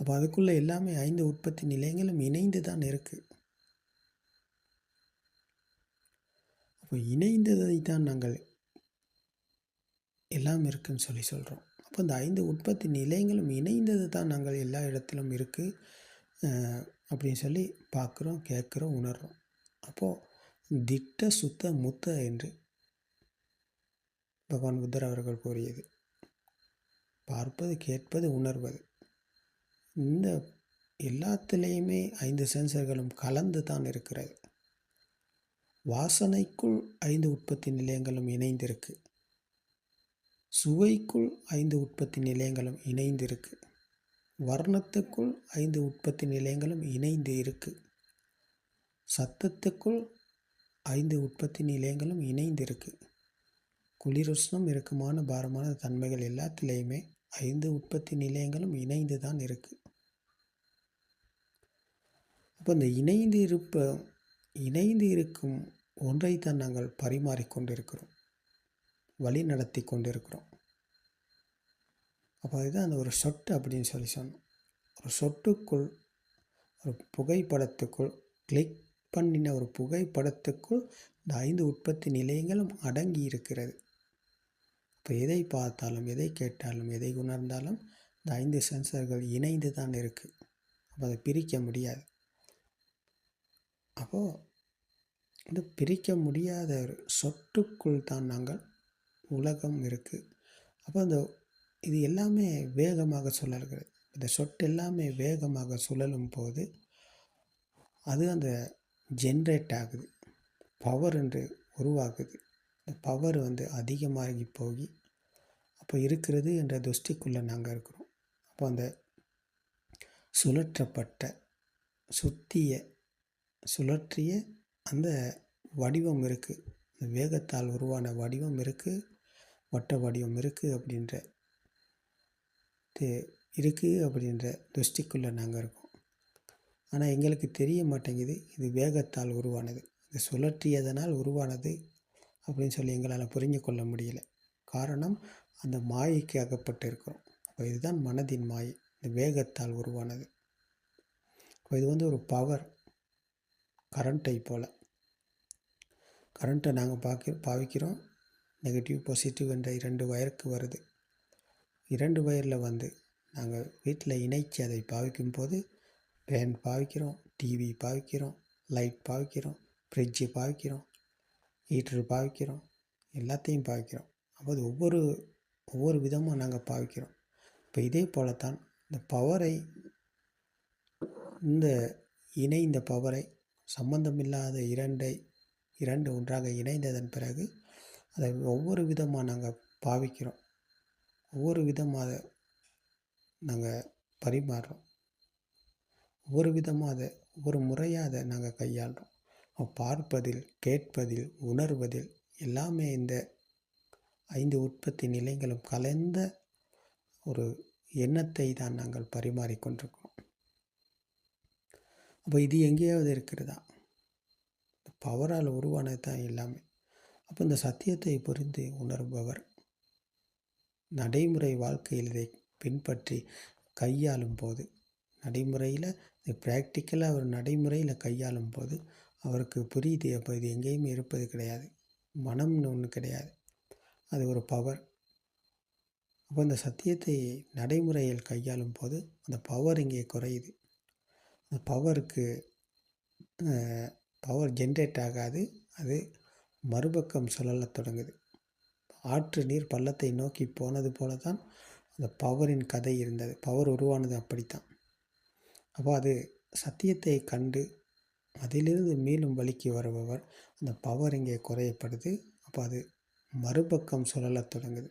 அப்போ அதுக்குள்ளே எல்லாமே ஐந்து உற்பத்தி நிலையங்களும் இணைந்து தான் இருக்குது அப்போ இணைந்ததை தான் நாங்கள் எல்லாம் இருக்குன்னு சொல்லி சொல்கிறோம் அப்போ இந்த ஐந்து உற்பத்தி நிலையங்களும் இணைந்தது தான் நாங்கள் எல்லா இடத்திலும் இருக்குது அப்படின்னு சொல்லி பார்க்குறோம் கேட்குறோம் உணர்கிறோம் அப்போது திட்ட சுத்த முத்த என்று பகவான் புத்தர் அவர்கள் கூறியது. பார்ப்பது கேட்பது உணர்வது. இந்த எல்லாத்துலேயுமே ஐந்து சென்சர்களும் கலந்து தான் இருக்கிறது. வாசனைக்குள் ஐந்து உற்பத்தி நிலையங்களும் இணைந்திருக்கு. சுவைக்குள் ஐந்து உற்பத்தி நிலையங்களும் இணைந்திருக்கு. வர்ணத்துக்குள் ஐந்து உற்பத்தி நிலையங்களும் இணைந்து இருக்கு. சத்தத்துக்குள் ஐந்து உற்பத்தி நிலையங்களும் இணைந்து இருக்கு குளிருஷ்ணம் இறுக்கமான பாரமான தன்மைகள் எல்லாத்திலையுமே ஐந்து உற்பத்தி நிலையங்களும் இணைந்து தான் இருக்குது அப்போ இந்த இணைந்து இருப்ப இணைந்து இருக்கும் ஒன்றைத்தான் நாங்கள் பரிமாறிக்கொண்டிருக்கிறோம் வழி நடத்தி கொண்டிருக்கிறோம். அப்போ அதுதான் அந்த ஒரு சொட்டு அப்படின்னு சொல்லி சொன்னோம். ஒரு சொட்டுக்குள் ஒரு புகைப்படத்துக்குள் கிளிக் பண்ணின ஒரு புகைப்படத்துக்குள் இந்த ஐந்து உற்பத்தி நிலையங்களும் அடங்கி இருக்கிறது. இப்போ எதை பார்த்தாலும் எதை கேட்டாலும் எதை உணர்ந்தாலும் இந்த ஐந்து சென்சர்கள் இணைந்து தான் இருக்குது அப்போ அதை பிரிக்க முடியாது. அப்போது இந்த பிரிக்க முடியாத ஒரு சொட்டுக்குள் தான் நாங்கள் உலகம் இருக்குது அப்போ அந்த இது எல்லாமே வேகமாக சுழல்கிறது. இந்த சொட்டு எல்லாமே வேகமாக சுழலும் போது அது அந்த ஜென்ரேட் ஆகுது. பவர் என்று உருவாகுது. இந்த பவர் வந்து அதிகமாகி போகி அப்போ இருக்கிறது என்ற துஷ்டிக்குள்ளே நாங்கள் இருக்கிறோம். அப்போ அந்த சுழற்றப்பட்ட சுத்திய சுழற்றிய அந்த வடிவம் இருக்குது இந்த வேகத்தால் உருவான வடிவம் இருக்குது வட்ட வடிவம் இருக்குது அப்படின்ற இருக்குது அப்படின்ற திருஷ்டிக்குள்ளே நாங்கள் இருக்கோம். ஆனால் எங்களுக்கு தெரிய மாட்டேங்குது இது வேகத்தால் உருவானது. இது சுழற்றியதனால் உருவானது அப்படின்னு சொல்லி எங்களால் புரிஞ்சு கொள்ள முடியல. காரணம் அந்த மாயைக்கு அகப்பட்டு இருக்கிறோம். அப்போ இதுதான் மனதின் மாயை. இந்த வேகத்தால் உருவானது. இப்போ இது வந்து ஒரு பவர் கரண்ட்டை போல். கரண்ட்டை நாங்கள் பார்க்க பாவிக்கிறோம். நெகட்டிவ் பாசிட்டிவ் என்ற இரண்டு வயருக்கு வருது. இரண்டு வயரில் வந்து நாங்கள் வீட்டில் இணைச்சி அதை பாவிக்கும் போது ஃபேன் பாவிக்கிறோம் டிவி பாவிக்கிறோம் லைட் பாவிக்கிறோம் ஃப்ரிட்ஜு பாவிக்கிறோம் ஹீட்ரு பாவிக்கிறோம் எல்லாத்தையும் பாவிக்கிறோம். அப்போ அது ஒவ்வொரு ஒவ்வொரு விதமாக நாங்கள் பாவிக்கிறோம். இப்போ இதே போல தான் இந்த பவரை இந்த இணை இந்த பவரை சம்பந்தமில்லாத இரண்டை இரண்டு ஒன்றாக இணைந்ததன் பிறகு அதை ஒவ்வொரு விதமாக நாங்கள் பாவிக்கிறோம். ஒவ்வொரு விதமாக நாங்கள் பரிமாறுறோம். ஒவ்வொரு விதமாக அதை ஒவ்வொரு முறையாக அதை நாங்கள் கையாளுறோம். பார்ப்பதில் கேட்பதில் உணர்வதில் எல்லாமே இந்த ஐந்து உற்பத்தி நிலைகளும் கலந்த ஒரு எண்ணத்தை தான் நாங்கள் பரிமாறிக்கொண்டிருக்கிறோம் அப்போ இது எங்கேயாவது இருக்கிறதா? பவரால் உருவானது தான் எல்லாமே. அப்போ இந்த சத்தியத்தை புரிந்து உணர்பவர் நடைமுறை வாழ்க்கையில் இதை பின்பற்றி கையாளும் போது நடைமுறையில் இது ப்ராக்டிக்கலாக ஒரு நடைமுறையில் கையாளும் போது அவருக்கு புரியுது. அப்போ இது எங்கேயுமே இருப்பது கிடையாது. மனம்னு ஒன்று கிடையாது. அது ஒரு பவர் அப்போ அந்த சத்தியத்தை நடைமுறையில் கையாளும் போது அந்த பவர் இங்கே குறையுது. பவருக்கு பவர் ஜென்ரேட் ஆகாது. அது மறுபக்கம் சுழலத் தொடங்குது. ஆற்று நீர் பள்ளத்தை நோக்கி போனது போல தான் அந்த பவரின் கதை இருந்தது. பவர் உருவானது அப்படித்தான். அப்போ அது சத்தியத்தை கண்டு அதிலிருந்து மீளும் வழிக்கு வருபவர் அந்த பவர் இங்கே குறையப்படுது. அப்போ அது மறுபக்கம் சுழலத் தொடங்குது.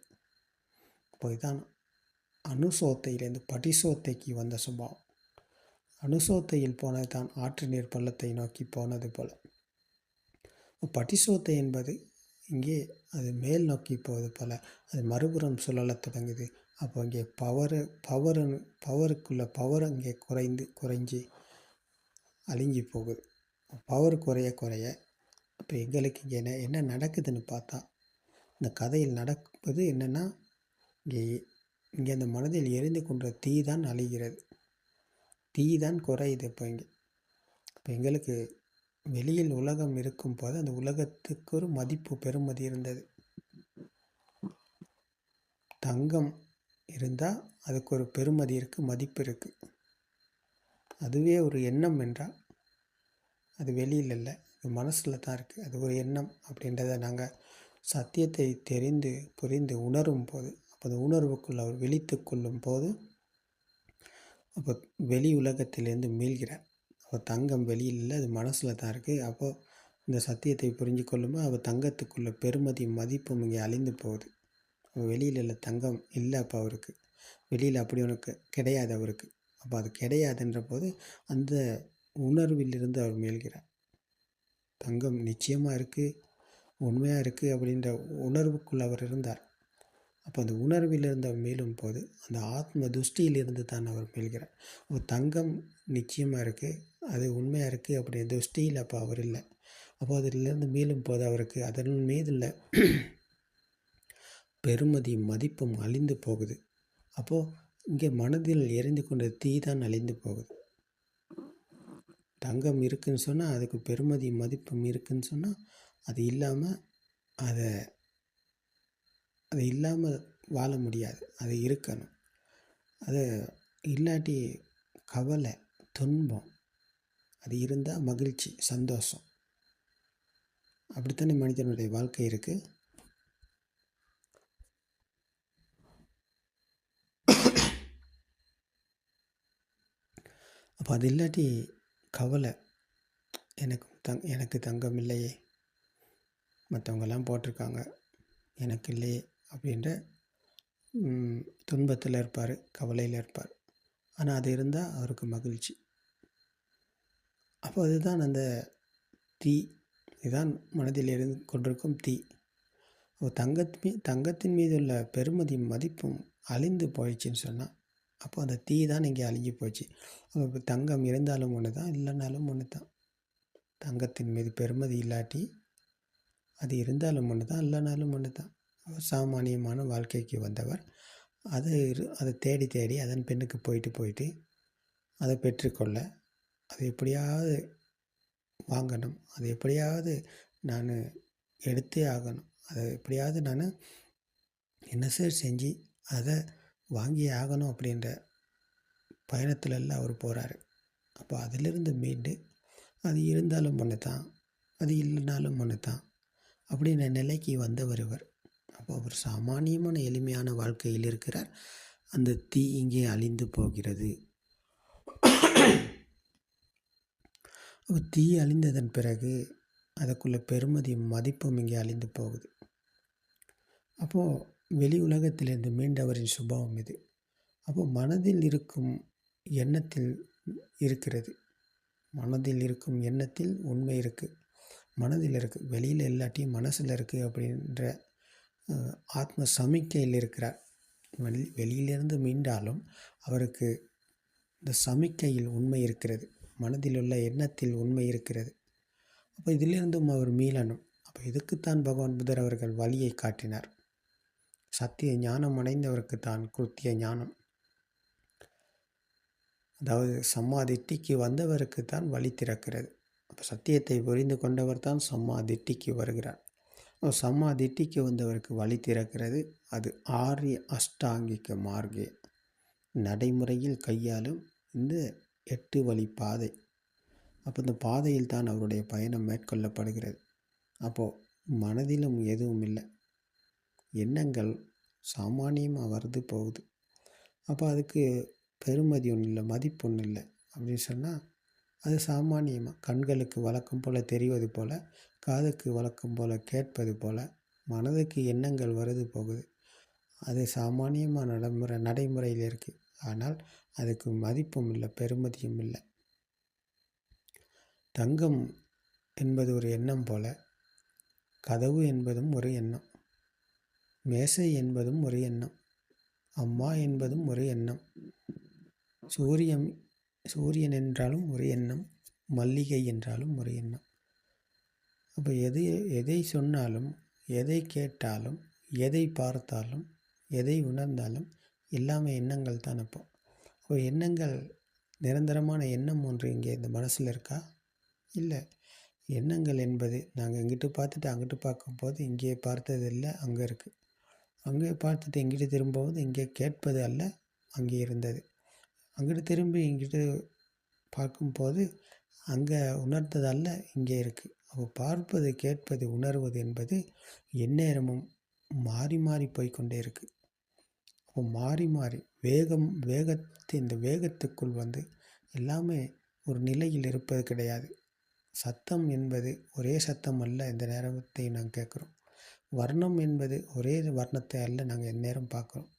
அப்போ இதுதான் அணுசோத்தையிலேருந்து படிசோத்தைக்கு வந்த சுபாவம். அணுசோத்தையில் போனது தான் ஆற்று நீர் பள்ளத்தை நோக்கி போனது போல. பட்டிசோத்தை என்பது இங்கே அது மேல் நோக்கி போவது போல். அது மறுபுறம் சுழலத் தொடங்குது. அப்போ இங்கே பவரு பவரு பவருக்குள்ள பவர் அங்கே குறைந்து குறைஞ்சி அழுங்கி போகுது. பவர் குறைய குறைய அப்போ எங்களுக்கு இங்கே என்ன என்ன நடக்குதுன்னு பார்த்தா இந்த கதையில் நடப்பது என்னென்னா இங்கே இங்கே அந்த மனதில் எரிந்து கொண்ட தீ தான் அழிகிறது. தீ தான் குறையுது. இப்போ இங்கே இப்போ எங்களுக்கு வெளியில் உலகம் இருக்கும் போது அந்த உலகத்துக்கு ஒரு மதிப்பு பெருமதி இருந்தது. தங்கம் இருந்தால் அதுக்கு ஒரு பெருமதி இருக்குது மதிப்பு இருக்குது அதுவே ஒரு எண்ணம் என்றால் அது வெளியில் இல்லை அது மனசில் தான் இருக்குது அது ஒரு எண்ணம் அப்படின்றத நாங்கள் சத்தியத்தை தெரிந்து புரிந்து உணரும் போது அப்போ அந்த உணர்வுக்குள் அவர் விழித்து கொள்ளும் போது அப்போ வெளி உலகத்திலேருந்து மீள்கிறார் அப்போ தங்கம் வெளியில் இல்லை அது மனசில் தான் இருக்குது அப்போது இந்த சத்தியத்தை புரிஞ்சு கொள்ளும்போது அவள் தங்கத்துக்குள்ள பெருமதி மதிப்பும் இங்கே அழிந்து போகுது. அப்போ வெளியில் இல்லை தங்கம் இல்லை அப்போ அவருக்கு. வெளியில் அப்படி உனக்கு கிடையாது அவருக்கு. அப்போ அது கிடையாதுன்ற போது அந்த உணர்விலிருந்து அவர் மீள்கிறார். தங்கம் நிச்சயமாக இருக்குது உண்மையாக இருக்குது அப்படின்ற உணர்வுக்குள் அவர் இருந்தார். அப்போ அந்த உணர்விலிருந்து அவர் மீளும் போது அந்த ஆத்ம துஷ்டியிலிருந்து தான் அவர் மீள்கிறார் ஒரு தங்கம் நிச்சயமாக இருக்குது அது உண்மையாக இருக்குது அப்படி துஷ்டியில் அப்போ அவர் இல்லை. அப்போ அதிலிருந்து மீளும் போது அவருக்கு அதன் மீது இல்லை பெருமதி மதிப்பும் அழிந்து போகுது. அப்போது இங்கே மனதில் எரிந்து கொண்ட தீ தான் அழிந்து போகுது. தங்கம் இருக்குதுன்னு சொன்னால் அதுக்கு பெருமதி மதிப்பும் இருக்குன்னு சொன்னால் அது இல்லாமல் அதை அது இல்லாமல் வாழ முடியாது. அது இருக்கணும். அது இல்லாட்டி கவலை துன்பம் அது இருந்தால் மகிழ்ச்சி சந்தோஷம். அப்படித்தானே மனிதனுடைய வாழ்க்கை இருக்குது அப்போ அது இல்லாட்டி கவலை. எனக்கு தங் எனக்கு தங்கம் இல்லையே மற்றவங்கெல்லாம் போட்டிருக்காங்க. எனக்கு இல்லையே. அப்படின்ற துன்பத்தில் இருப்பார் கவலையில் இருப்பார். ஆனால் அது இருந்தால் அவருக்கு மகிழ்ச்சி. அப்போ அதுதான் அந்த தீ இதுதான் மனதில் இருந்து கொண்டிருக்கும் தீ. தங்கத்து மீ தங்கத்தின் மீது உள்ள பெருமதி மதிப்பும் அழிந்து போயிடுச்சுன்னு சொன்னால் அப்போ அந்த தீ தான் இங்கே அழிஞ்சு போச்சு. இப்போ தங்கம் இருந்தாலும் ஒன்று தான் இல்லைனாலும் ஒன்று தான் தங்கத்தின் மீது பெருமதி இல்லாட்டி அது இருந்தாலும் ஒன்று தான் இல்லைனாலும் ஒன்று தான் சாமானியமான வாழ்க்கைக்கு வந்தவர். அதை அதை தேடி தேடி அதன் பெண்ணுக்கு போயிட்டு போயிட்டு அதை பெற்றுக்கொள்ள அதை எப்படியாவது வாங்கணும் அது எப்படியாவது நான் எடுத்தே ஆகணும் அதை எப்படியாவது நான் என்ன சார் செஞ்சு அதை வாங்கியே ஆகணும் அப்படின்ற பயணத்துலலாம் அவர் போகிறாரு அப்போ அதிலிருந்து மீண்டு அது இருந்தாலும் ஒன்று தான் அது இல்லைனாலும் ஒன்று தான் அப்படின்ற நிலைக்கு வந்தவர் இவர். அப்போ அவர் சாமானியமான எளிமையான வாழ்க்கையில் இருக்கிறார். அந்த தீ இங்கே அழிந்து போகிறது. அப்போ தீ அழிந்ததன் பிறகு அதுக்குள்ள பெருமதி மதிப்பும் இங்கே அழிந்து போகுது. அப்போது வெளி உலகத்திலிருந்து மீண்டவரின் சுபாவம் இது. அப்போ மனதில் இருக்கும் எண்ணத்தில் இருக்கிறது. மனதில் இருக்கும் எண்ணத்தில் உண்மை இருக்குது மனதில் இருக்குது வெளியில் இல்லாட்டியும் மனசில் இருக்குது அப்படின்ற ஆத்ம சமிக்கையில் இருக்கிறார் வெளி வெளியிலிருந்து மீண்டாலும் அவருக்கு இந்த சமிக்கையில் உண்மை இருக்கிறது. மனதில் உள்ள எண்ணத்தில் உண்மை இருக்கிறது. அப்போ இதிலிருந்தும் அவர் மீளணும். அப்போ இதுக்குத்தான் பகவான் புதர் அவர்கள் வழியை காட்டினார்? சத்திய ஞானம் அடைந்தவருக்கு தான் கிருத்திய ஞானம். அதாவது சம்மாதிட்டிக்கு வந்தவருக்கு தான் வழி திறக்கிறது. அப்போ சத்தியத்தை புரிந்து கொண்டவர் தான் சம்மாதிட்டிக்கு வருகிறார். சம்மாதிட்டிக்கு வந்தவருக்கு வழி திறக்கிறது. அது ஆரிய அஷ்டாங்கிக்க மார்க்கே. நடைமுறையில் கையாளும் இந்த எட்டு வழி பாதை. அப்போ இந்த பாதையில் தான் அவருடைய பயணம் மேற்கொள்ளப்படுகிறது. அப்போது மனதிலும் எதுவும் இல்லை. எண்ணங்கள் சாமானியமாக வருது போகுது. அப்போ அதுக்கு பெருமதி ஒன்றும் இல்லை மதிப்பு ஒன்றும் இல்லை. அப்படின்னு சொன்னால் அது சாமானியமாக கண்களுக்கு வழக்கம் போல் தெரிவது போல் காதுக்கு வழக்கம் போல் கேட்பது போல் மனதுக்கு எண்ணங்கள் வருது போகுது. அது சாமானியமாக நடைமுறை நடைமுறையில் இருக்குது ஆனால் அதுக்கு மதிப்பும் இல்லை பெருமதியும் இல்லை. தங்கம் என்பது ஒரு எண்ணம் போல கதவு என்பதும் ஒரு எண்ணம் மேசை என்பதும் ஒரு எண்ணம் அம்மா என்பதும் ஒரு எண்ணம் சூரியன் சூரியன் என்றாலும் ஒரு எண்ணம் மல்லிகை என்றாலும் ஒரு எண்ணம். அப்போ எது எதை சொன்னாலும் எதை கேட்டாலும் எதை பார்த்தாலும் எதை உணர்ந்தாலும் எல்லாமே எண்ணங்கள் தான் அப்போ. அப்போ எண்ணங்கள் நிரந்தரமான எண்ணம் ஒன்று இங்கே இந்த மனசில் இருக்கா? இல்லை. எண்ணங்கள் என்பது நாங்கள் இங்கிட்டு பார்த்துட்டு அங்கிட்டு பார்க்கும்போது இங்கே பார்த்தது இல்லை அங்கே இருக்குது அங்கே பார்த்துட்டு இங்கிட்டு திரும்பும்போது இங்கே கேட்பது அல்ல அங்கே இருந்தது. அங்கிட்டு திரும்பி இங்கிட்டு பார்க்கும்போது அங்கே உணர்ந்தது அல்ல இங்கே இருக்குது அப்போ பார்ப்பது கேட்பது உணர்வது என்பது எந்நேரமும் மாறி மாறி போய்க்கொண்டே இருக்குது அப்போ மாறி மாறி வேகம் வேகத்து இந்த வேகத்துக்குள் வந்து எல்லாமே ஒரு நிலையில் இருப்பது கிடையாது. சத்தம் என்பது ஒரே சத்தம் அல்ல இந்த நேரத்தை நாங்கள் கேட்குறோம். வர்ணம் என்பது ஒரே வர்ணத்தை அல்ல நாங்கள் எந்நேரம் பார்க்குறோம்.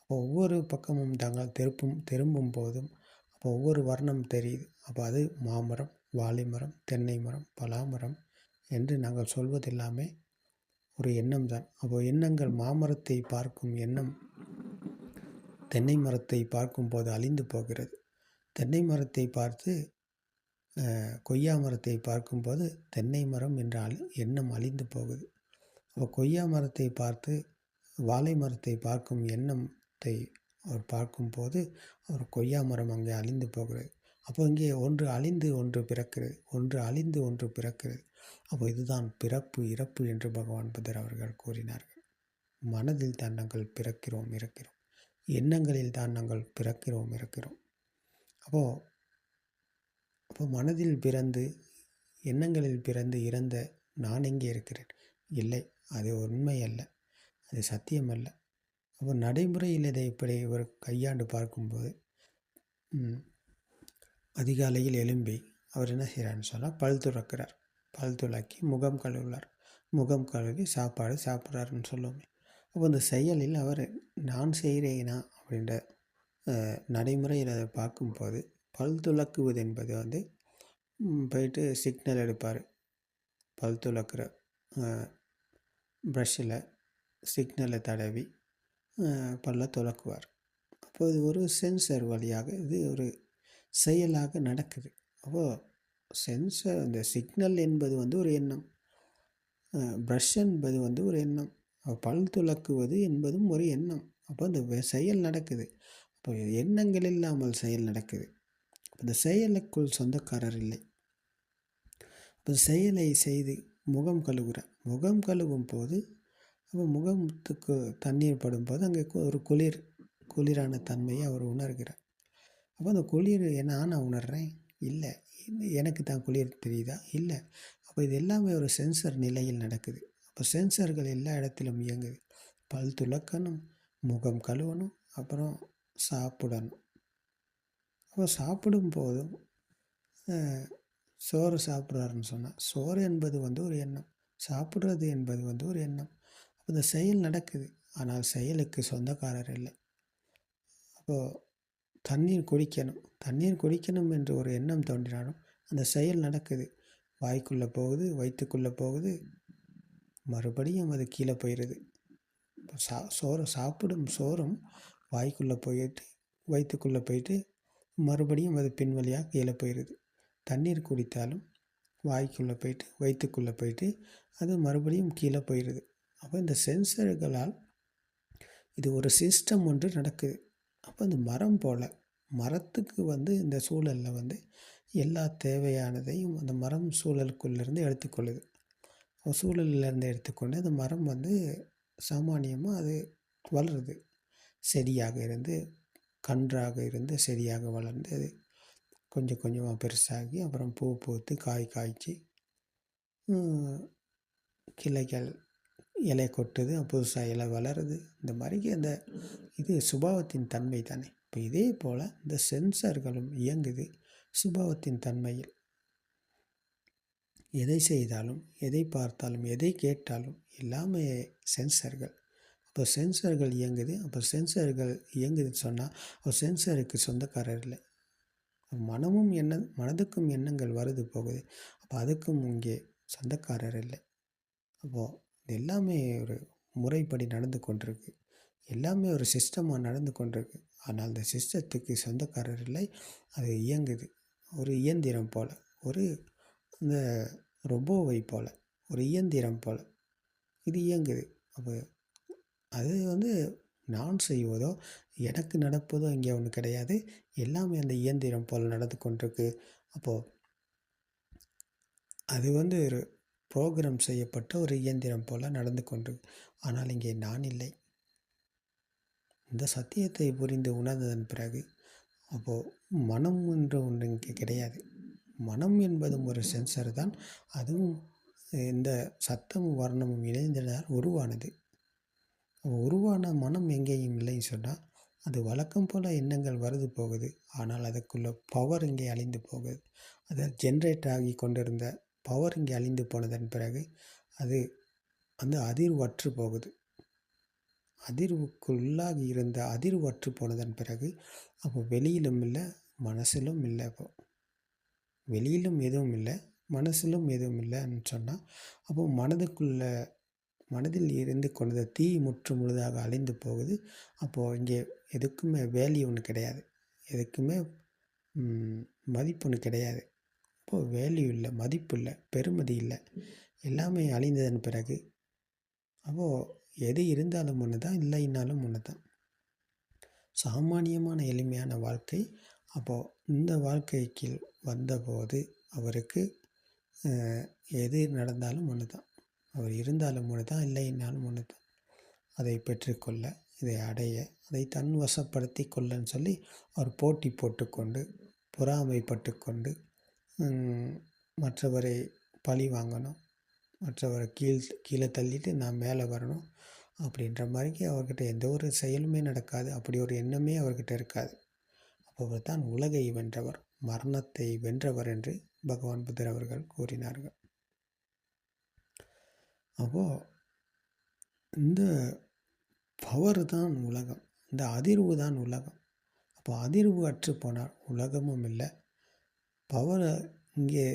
அப்போ ஒவ்வொரு பக்கமும் தாங்கள் திருப்பும் திரும்பும் போதும் அப்போ ஒவ்வொரு வர்ணம் தெரியுது. அப்போ அது மாமரம். வாழைமரம் தென்னை மரம் பலாமரம் என்று நாங்கள் சொல்வதெல்லாமே ஒரு எண்ணம் தான் அப்போ எண்ணங்கள் மாமரத்தை பார்க்கும் எண்ணம் தென்னை மரத்தை பார்க்கும்போது அழிந்து போகிறது. தென்னை மரத்தை பார்த்து கொய்யா மரத்தை பார்க்கும்போது தென்னை மரம் என்ற அழி எண்ணம் அழிந்து போகுது. அப்போ கொய்யா மரத்தை பார்த்து வாழை மரத்தை பார்க்கும் எண்ணத்தை அவர் பார்க்கும்போது அவர் கொய்யா மரம் அங்கே அழிந்து போகிறது. அப்போ இங்கே ஒன்று அழிந்து ஒன்று பிறக்கிறது ஒன்று அழிந்து ஒன்று பிறக்கிறது. அப்போ இதுதான் பிறப்பு இறப்பு என்று பகவான் புத்தர் அவர்கள் கூறினார்கள். மனதில் தான் நாங்கள் பிறக்கிறோம் இறக்கிறோம். எண்ணங்களில் தான் நாங்கள் பிறக்கிறோம் இறக்கிறோம். அப்போது அப்போ மனதில் பிறந்து எண்ணங்களில் பிறந்து இறந்த நான் எங்கே இருக்கிறேன்? இல்லை அது உண்மை அல்ல அது சத்தியம் அல்ல. அப்போ நடைமுறையில் இதை இப்படி இவர் கையாண்டு பார்க்கும்போது அதிகாலையில் எழும்பி அவர் என்ன செய்கிறான்னு சொன்னால் பல் துறக்கிறார். பல் துளக்கி முகம் கழுவுறார் முகம் கழுவி சாப்பாடு சாப்பிட்றாருன்னு சொல்லுவோமே. அப்போ அந்த செயலில் அவர் நான் செய்கிறேனா அப்படின்ற நடைமுறையில் அதை பார்க்கும்போது பல் துலக்குவது என்பது வந்து போயிட்டு சிக்னல் எடுப்பார். பல் துலக்கிற ப்ரஷ்ஷில் சிக்னலை தடவி பல்ல துலக்குவார். அப்போது ஒரு சென்சர் வழியாக இது ஒரு செயலாக நடக்குது. அப்போ சென்சர் அந்த சிக்னல் என்பது வந்து ஒரு எண்ணம். ப்ரஷ் என்பது வந்து ஒரு எண்ணம். பல் துலக்குவது என்பதும் ஒரு எண்ணம். அப்போ அந்த செயல் நடக்குது. அப்போ எண்ணங்கள் இல்லாமல் செயல் நடக்குது. அந்த செயலுக்குள் சொந்தக்காரர் இல்லை. இப்போ செயலை செய்து முகம் கழுவுகிறார் முகம் கழுவும் போது அப்போ முகத்துக்கு தண்ணீர் படும்போது அங்கே ஒரு குளிர் குளிரான தன்மையை அவர் உணர்கிறார். அப்போ அந்த குளிர் என்ன நான் உணர்கிறேன் இல்லை எனக்கு தான் குளிர் தெரியுதா? இல்லை. அப்போ இது எல்லாமே ஒரு சென்சர் நிலையில் நடக்குது. அப்போ சென்சர்கள் எல்லா இடத்திலும் இயங்குது. பல் துளக்கணும் முகம் கழுவணும் அப்புறம் சாப்பிடணும். அப்போ சாப்பிடும் போதும் சோறு சாப்பிட்றாருன்னு சொன்னால் சோறு என்பது வந்து ஒரு எண்ணம். சாப்பிட்றது என்பது வந்து ஒரு எண்ணம். அப்போ இந்த செயல் நடக்குது. ஆனால் செயலுக்கு சொந்தக்காரர் இல்லை. அப்போது தண்ணீர் குடிக்கணும். தண்ணீர் குடிக்கணும் என்று ஒரு எண்ணம் தோன்றினாலும் அந்த செயல் நடக்குது. வாய்க்குள்ளே போகுது வயிற்றுக்குள்ளே போகுது. மறுபடியும் அது கீழே போயிடுது இப்போ சா சோறு சாப்பிடும் சோறும் வாய்க்குள்ளே போயிட்டு வயிற்றுக்குள்ளே போயிட்டு மறுபடியும் அது பின் வழியாக கீழே போயிடுது தண்ணீர் குடித்தாலும் வாய்க்குள்ளே போயிட்டு வயிற்றுக்குள்ளே போயிட்டு அது மறுபடியும் கீழே போயிடுது அப்போ இந்த சென்சர்களால் இது ஒரு சிஸ்டம் ஒன்று நடக்குது. அப்போ இந்த மரம் போல் மரத்துக்கு வந்து இந்த சூழலில் வந்து எல்லா தேவையானதையும் அந்த மரம் சூழலுக்குள்ளேருந்து எடுத்துக்கொள்ளுது. சூழலிலேருந்து எடுத்துக்கொண்டு அந்த மரம் வந்து சாமானியமாக அது வளருது. செடியாக இருந்து கன்றாக இருந்து செடியாக வளர்ந்து அது கொஞ்சம் கொஞ்சமாக பெருசாகி அப்புறம் பூ பூத்து காய் காய்ச்சி கிளைகள் இலை கொட்டுது புதுசாக இலை வளருது. இந்த மாதிரி அந்த இது சுபாவத்தின் தன்மை தானே. இப்போ இதே போல் இந்த சென்சார்களும் இயங்குது சுபாவத்தின் தன்மையில். எதை செய்தாலும் எதை பார்த்தாலும் எதை கேட்டாலும் எல்லாமே சென்சர்கள். அப்போ சென்சர்கள் இயங்குது அப்போ சென்சர்கள் இயங்குதுன்னு சொன்னால் அப்போ சென்சருக்கு சொந்தக்காரர் இல்லை. மனமும் எண்ண மனதுக்கும் எண்ணங்கள் வருது போகுது. அப்போ அதுக்கும் இங்கே சொந்தக்காரர் இல்லை. அப்போது இது எல்லாமே ஒரு முறைப்படி நடந்து கொண்டிருக்கு. எல்லாமே ஒரு சிஸ்டமாக நடந்து கொண்டிருக்கு. ஆனால் அந்த சிஸ்டத்துக்கு சொந்தக்காரர் இல்லை. அது இயங்குது. ஒரு இயந்திரம் போல். ஒரு இந்த ரொபோவை போல். ஒரு இயந்திரம் போல். இது இயங்குது. அப்போ அது வந்து நான் செய்வதோ எனக்கு நடப்பதோ இங்கே ஒன்று கிடையாது. எல்லாமே அந்த இயந்திரம் போல் நடந்து கொண்டிருக்கு. அப்போது அது வந்து ஒரு ப்ரோக்ராம் செய்யப்பட்ட ஒரு இயந்திரம் போல் நடந்து கொண்டு ஆனால் இங்கே நான் இல்லை. இந்த சத்தியத்தை புரிந்து உணர்ந்ததன் பிறகு அப்போது மனம் என்று ஒன்று இங்கே கிடையாது. மனம் என்பதும் ஒரு சென்சர் தான். அதுவும் இந்த சத்தமும் வர்ணமும் இணைந்ததால் உருவானது. உருவான மனம் எங்கேயும் இல்லைன்னு சொன்னால் அது வழக்கம் போல் எண்ணங்கள் வருது போகுது. ஆனால் அதுக்குள்ள பவர் இங்கே அழிந்து போகுது. அதை ஜென்ரேட் ஆகி கொண்டிருந்த பவர் இங்கே அழிந்து போனதன் பிறகு அது வந்து அதிர்வற்று போகுது. அதிர்வுக்குள்ளாகி இருந்த அதிர்வற்று போனதன் பிறகு அப்போ வெளியிலும் இல்லை மனசிலும் இல்லை இப்போ வெளியிலும் எதுவும் இல்லை மனசிலும் எதுவும் இல்லைன்னு சொன்னால் அப்போ மனதுக்குள்ள மனதில் இருந்து கொண்ட தீ முற்று முழுதாக அழிந்து போகுது. அப்போது இங்கே எதுக்குமே வேல்யூ ஒன்று கிடையாது. எதுக்குமே மதிப்பு ஒன்று கிடையாது. அப்போது வேல்யூ இல்லை மதிப்பு இல்லை பெருமதி இல்லை. எல்லாமே அழிந்ததன் பிறகு அப்போது எது இருந்தாலும் ஒன்று தான் இல்லைன்னாலும் ஒன்று தான் சாமானியமான எளிமையான வாழ்க்கை. அப்போது இந்த வாழ்க்கைக்கு வந்தபோது அவருக்கு எது நடந்தாலும் ஒன்று தான் அவர் இருந்தாலும் ஒன்று தான் இல்லைன்னாலும் ஒன்று தான் அதை பெற்றுக்கொள்ள இதை அடைய அதை தன் வசப்படுத்தி கொள்ளன்னு சொல்லி அவர் போட்டி போட்டுக்கொண்டு பொறாமைப்பட்டு கொண்டு மற்றவரை பழி வாங்கணும். மற்றவரை கீழ் கீழே தள்ளிட்டு நான் மேலே வரணும் அப்படின்ற மாதிரிக்கு அவர்கிட்ட எந்த ஒரு செயலுமே நடக்காது. அப்படி ஒரு எண்ணமே அவர்கிட்ட இருக்காது. அப்போ தான் உலகை வென்றவர் மரணத்தை வென்றவர் என்று பகவான் புத்தர் அவர்கள் கூறினார்கள். அப்போது இந்த பவர் தான் உலகம். இந்த அதிர்வு தான் உலகம். அப்போ அதிர்வு அற்று போனால் உலகமும் இல்லை. பவரை இங்கே